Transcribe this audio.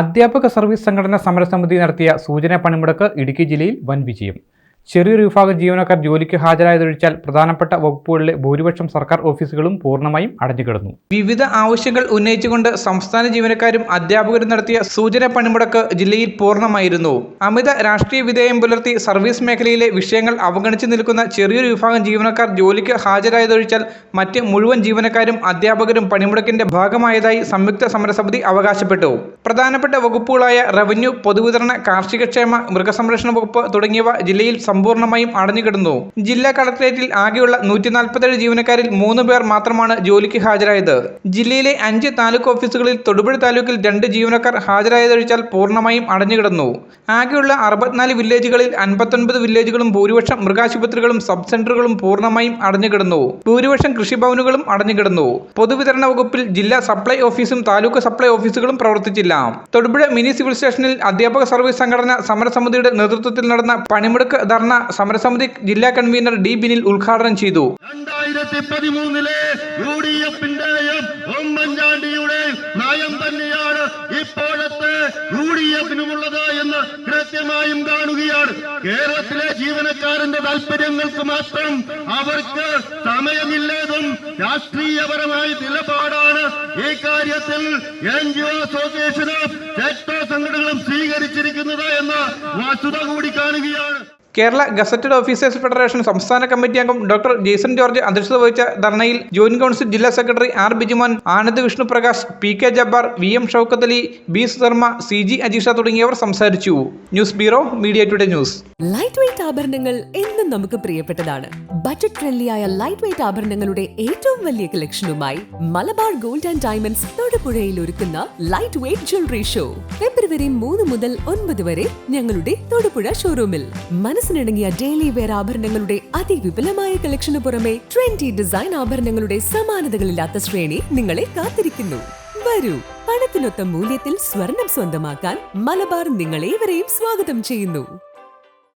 അധ്യാപക സർവീസ് സംഘടന സമരസമിതി നടത്തിയ സൂചന പണിമുടക്ക് ഇടുക്കി ജില്ലയിൽ വൻ വിജയം. ചെറിയൊരു വിഭാഗം ജീവനക്കാർ ജോലിക്ക് ഹാജരായതൊഴിച്ചാൽ പ്രധാനപ്പെട്ട വകുപ്പുകളിലെ ഭൂരിപക്ഷം സർക്കാർ ഓഫീസുകളും പൂർണമായും അടഞ്ഞുകിടന്നു. വിവിധ ആവശ്യങ്ങൾ ഉന്നയിച്ചുകൊണ്ട് സംസ്ഥാന ജീവനക്കാരും അധ്യാപകരും നടത്തിയ സൂചന പണിമുടക്ക് ജില്ലയിൽ പൂർണമായിരുന്നു. അമിത രാഷ്ട്രീയ വിധേയം പുലർത്തി സർവീസ് മേഖലയിലെ വിഷയങ്ങൾ അവഗണിച്ചു നിൽക്കുന്ന ചെറിയൊരു വിഭാഗം ജീവനക്കാർ ജോലിക്ക് ഹാജരായതൊഴിച്ചാൽ മറ്റ് മുഴുവൻ ജീവനക്കാരും അധ്യാപകരും പണിമുടക്കിന്റെ ഭാഗമായതായി സംയുക്ത സമരസമിതി അവകാശപ്പെട്ടു. പ്രധാനപ്പെട്ട വകുപ്പുകളായ റവന്യൂ പൊതുവിതരണ കാർഷികക്ഷേമ മൃഗസംരക്ഷണ വകുപ്പ് തുടങ്ങിയവ ജില്ലയിൽ സമ്പൂർണമായും അടഞ്ഞുകിടന്നു ജില്ലാ കളക്ടറേറ്റിൽ ആകെയുള്ള നൂറ്റി നാൽപ്പത്തേഴ് ജീവനക്കാരിൽ മൂന്ന് പേർ മാത്രമാണ് ജോലിക്ക് ഹാജരായത്. ജില്ലയിലെ അഞ്ച് താലൂക്ക് ഓഫീസുകളിൽ തൊടുപുഴ താലൂക്കിൽ രണ്ട് ജീവനക്കാർ ഹാജരായതൊഴിച്ചാൽ പൂർണമായും അടഞ്ഞുകിടന്നു ആകെയുള്ള അറുപത്തിനാല് വില്ലേജുകളിൽ അൻപത്തൊൻപത് വില്ലേജുകളും ഭൂരിപക്ഷം മൃഗാശുപത്രികളും സബ് സെന്ററുകളും പൂർണമായും അടഞ്ഞുകിടന്നു ഭൂരിപക്ഷം കൃഷിഭവനുകളും അടഞ്ഞുകിടന്നു പൊതുവിതരണ വകുപ്പിൽ ജില്ലാ സപ്ലൈ ഓഫീസും താലൂക്ക് സപ്ലൈ ഓഫീസുകളും പ്രവർത്തിച്ചില്ല. തൊടുപുഴ മിനി സിവിൽ സ്റ്റേഷനിൽ അധ്യാപക സർവീസ് സംഘടന സമരസമിതിയുടെ നേതൃത്വത്തിൽ നടന്ന പണിമുടക്ക് ധർണ സമരസമിതി ജില്ലാ കൺവീനർ ഡി ബിനിൽ ഉദ്ഘാടനം ചെയ്തു. രണ്ടായിരത്തി പതിമൂന്നിലെ യു ഡി എഫിന്റെയും ഉമ്മൻചാണ്ടിയുടെയും നയം തന്നെയാണ് ഇപ്പോഴത്തെ യു ഡി എഫിനുമുള്ളത് എന്ന് കൃത്യമായും കാണുകയാണ്. കേരളത്തിലെ ജീവനക്കാരന്റെ താല്പര്യങ്ങൾക്ക് മാത്രം അവർക്ക് സമയമില്ലേതും രാഷ്ട്രീയപരമായ നിലപാടാണ് ഈ കാര്യത്തിൽ എൻ ജി ഒ അസോസിയേഷനും സെക്ടർ സംഘടനകളും സ്വീകരിച്ചിരിക്കുന്നത് എന്ന വസ്തുത കൂടി കാണുകയാണ്. കേരള ഗസറ്റഡ് ഓഫീസേഴ്സ് ഫെഡറേഷൻ സംസ്ഥാന കമ്മിറ്റി അംഗം ഡോക്ടർ ജെയ്സൺ ജോർജ് അധ്യക്ഷത വഹിച്ച ധർണയിൽ ജോയിന്റ് കൗൺസിൽ ജില്ലാ secretary R Bijumon Anand Vishnu Prakash P K Jabbar V M Shoukath Ali B Sudharma C G Ajeesha തുടങ്ങിയവർ സംസാരിച്ചു. News bureau media today news. Light weight ആഭരണങ്ങൾ എന്നും നമുക്ക് പ്രിയപ്പെട്ടതാണ്. ബജറ്റ് ഫ്രണ്ട്ലിയായ ലൈറ്റ് വെയിറ്റ് ആഭരണങ്ങളുടെ ഏറ്റവും വലിയ കളക്ഷനുമായി മലബാർ ഗോൾഡ് ആൻഡ് ഡയമണ്ട്സ് തൊടുപുഴയിൽ ഒരുക്കുന്ന light weight jewellery show February മൂന്ന് മുതൽ ഒൻപത് വരെ ഞങ്ങളുടെ തൊടുപുഴ ഷോറൂമിൽ മനസ്സിനിണങ്ങിയ ഡെയിലി വെയർ ആഭരണങ്ങളുടെ അതിവിപുലമായ കളക്ഷന് പുറമെ ട്രെൻഡി ഡിസൈൻ ആഭരണങ്ങളുടെ സമാനതകളില്ലാത്ത ശ്രേണി നിങ്ങളെ കാത്തിരിക്കുന്നു. വരൂ പണത്തിനൊത്ത മൂല്യത്തിൽ സ്വർണം സ്വന്തമാക്കാൻ മലബാർ നിങ്ങളേവരെയും സ്വാഗതം ചെയ്യുന്നു.